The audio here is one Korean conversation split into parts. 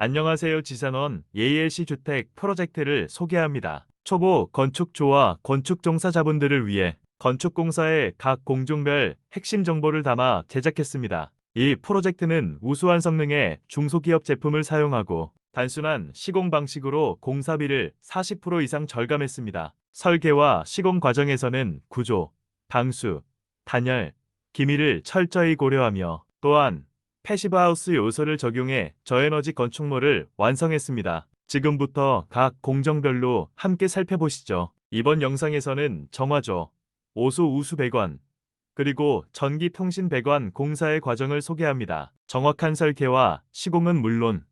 안녕하세요 지산원 ALC 주택 프로젝트를 소개합니다. 초보 건축조와 건축 종사자분들을 위해 건축공사의 각 공종별 핵심 정보를 담아 제작했습니다. 이 프로젝트는 우수한 성능의 중소기업 제품을 사용하고 단순한 시공 방식으로 공사비를 40% 이상 절감했습니다. 설계와 시공 과정에서는 구조, 방수, 단열, 기밀을 철저히 고려하며 또한 패시브하우스 요소를 적용해 저에너지 건축물을 완성했습니다. 지금부터 각 공정별로 함께 살펴보시죠. 이번 영상에서는 정화조, 오수 우수 배관, 그리고 전기 통신 배관 공사의 과정을 소개합니다. 정확한 설계와 시공은 물론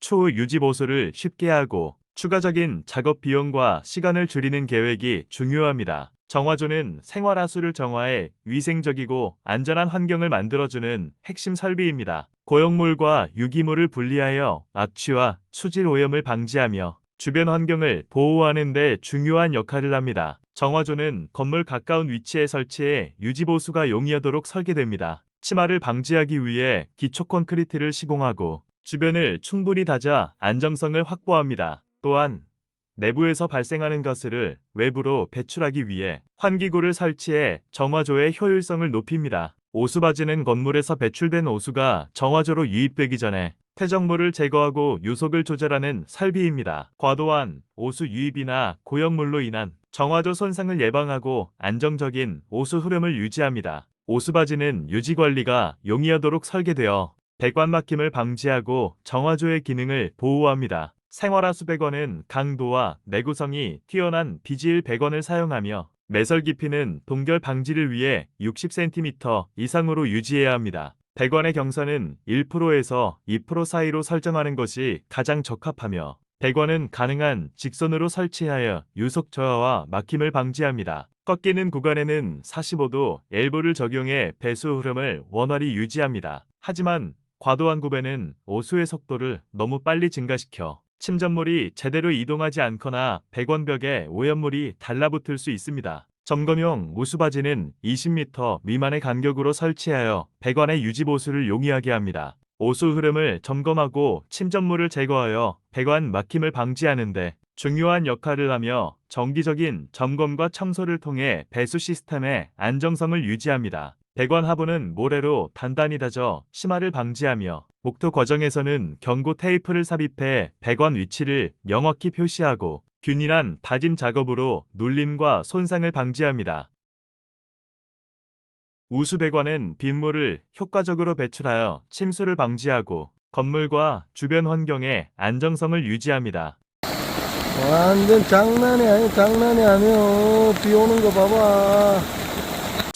추후 유지 보수를 쉽게 하고 추가적인 작업 비용과 시간을 줄이는 계획이 중요합니다. 정화조는 생활하수를 정화해 위생적이고 안전한 환경을 만들어주는 핵심 설비입니다. 고용물과 유기물을 분리하여 악취와 수질 오염을 방지하며 주변 환경을 보호하는 데 중요한 역할을 합니다. 정화조는 건물 가까운 위치에 설치해 유지 보수가 용이하도록 설계됩니다. 치마를 방지하기 위해 기초 콘크리트를 시공하고 주변을 충분히 다져 안정성을 확보합니다. 또한 내부에서 발생하는 가스를 외부로 배출하기 위해 환기구를 설치해 정화조의 효율성을 높입니다. 오수바지는 건물에서 배출된 오수가 정화조로 유입되기 전에 퇴적물을 제거하고 유속을 조절하는 설비입니다. 과도한 오수 유입이나 고염물로 인한 정화조 손상을 예방하고 안정적인 오수 흐름을 유지합니다. 오수바지는 유지 관리가 용이하도록 설계되어 배관 막힘을 방지하고 정화조의 기능을 보호합니다. 생활하수 배관은 강도와 내구성이 뛰어난 비질 배관을 사용하며 매설 깊이는 동결 방지를 위해 60cm 이상으로 유지해야 합니다. 배관의 경사는 1%에서 2% 사이로 설정하는 것이 가장 적합하며 배관은 가능한 직선으로 설치하여 유속 저하와 막힘을 방지합니다. 꺾이는 구간에는 45도 엘보를 적용해 배수 흐름을 원활히 유지합니다. 하지만 과도한 구배는 오수의 속도를 너무 빨리 증가시켜 침전물이 제대로 이동하지 않거나 배관벽에 오염물이 달라붙을 수 있습니다. 점검용 오수바지는 20m 미만의 간격으로 설치하여 배관의 유지 보수를 용이하게 합니다. 오수 흐름을 점검하고 침전물을 제거하여 배관 막힘을 방지하는데 중요한 역할을 하며 정기적인 점검과 청소를 통해 배수 시스템의 안정성을 유지합니다. 배관 하부는 모래로 단단히 다져 심화를 방지하며 목토 과정에서는 경고 테이프를 삽입해 배관 위치를 명확히 표시하고 균일한 다짐 작업으로 눌림과 손상을 방지합니다. 우수 배관은 빗물을 효과적으로 배출하여 침수를 방지하고 건물과 주변 환경의 안정성을 유지합니다. 완전 장난이 아니 장난이 아니요 비 오는 거 봐봐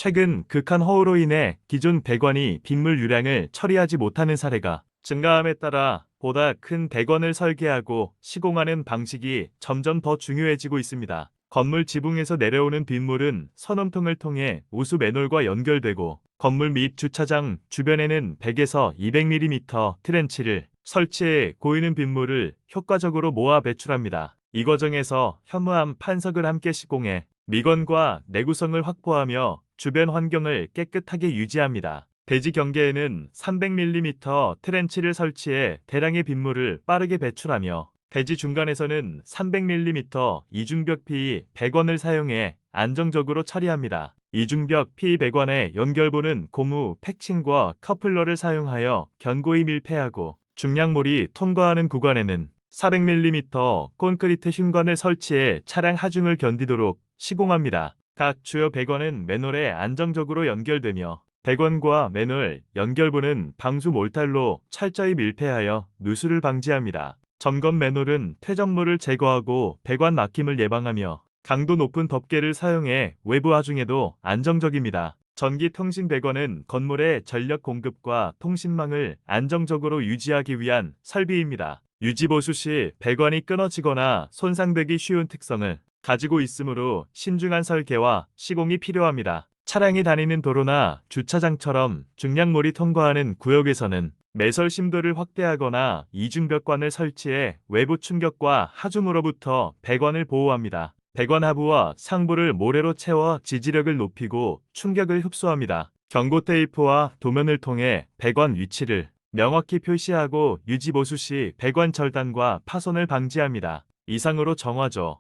최근 극한 허우로 인해 기존 배관이 빗물 유량을 처리하지 못하는 사례가 증가함에 따라 보다 큰 배관을 설계하고 시공하는 방식이 점점 더 중요해지고 있습니다. 건물 지붕에서 내려오는 빗물은 선원통을 통해 우수 맨홀과 연결되고 건물 및 주차장 주변에는 100에서 200mm 트렌치를 설치해 고이는 빗물을 효과적으로 모아 배출합니다. 이 과정에서 현무암 판석을 함께 시공해 미건과 내구성을 확보하며 주변 환경을 깨끗하게 유지합니다. 대지 경계에는 300mm 트렌치를 설치해 대량의 빗물을 빠르게 배출하며 대지 중간에서는 300mm 이중벽 PE 100원을 사용해 안정적으로 처리합니다. 이중벽 PE 100원의 연결부는 고무 패칭과 커플러를 사용하여 견고히 밀폐하고 중량물이 통과하는 구간에는 400mm 콘크리트 흉관을 설치해 차량 하중을 견디도록 시공합니다. 각 주요 배관은 맨홀에 안정적으로 연결되며 배관과 맨홀 연결부는 방수 몰탈로 철저히 밀폐하여 누수를 방지합니다. 점검 맨홀은 퇴적물을 제거하고 배관 막힘을 예방하며 강도 높은 덮개를 사용해 외부 하중에도 안정적입니다. 전기 통신 배관은 건물의 전력 공급과 통신망을 안정적으로 유지하기 위한 설비입니다. 유지 보수 시 배관이 끊어지거나 손상되기 쉬운 특성을 가지고 있으므로 신중한 설계와 시공이 필요합니다. 차량이 다니는 도로나 주차장처럼 중량물이 통과하는 구역에서는 매설 심도를 확대하거나 이중벽관을 설치해 외부 충격과 하중으로부터 배관을 보호합니다. 배관 하부와 상부를 모래로 채워 지지력을 높이고 충격을 흡수합니다. 경고 테이프와 도면을 통해 배관 위치를 명확히 표시하고 유지보수 시 배관 절단과 파손을 방지합니다. 이상으로 정화조,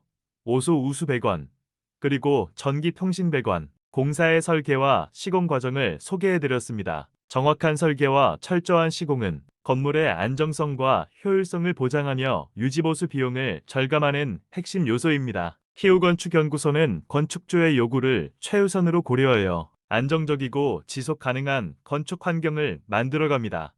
오수 우수 배관, 그리고 전기 통신 배관, 공사의 설계와 시공 과정을 소개해드렸습니다. 정확한 설계와 철저한 시공은 건물의 안정성과 효율성을 보장하며 유지보수 비용을 절감하는 핵심 요소입니다. 희우건축연구소는 건축주의 요구를 최우선으로 고려하여 안정적이고 지속 가능한 건축 환경을 만들어갑니다.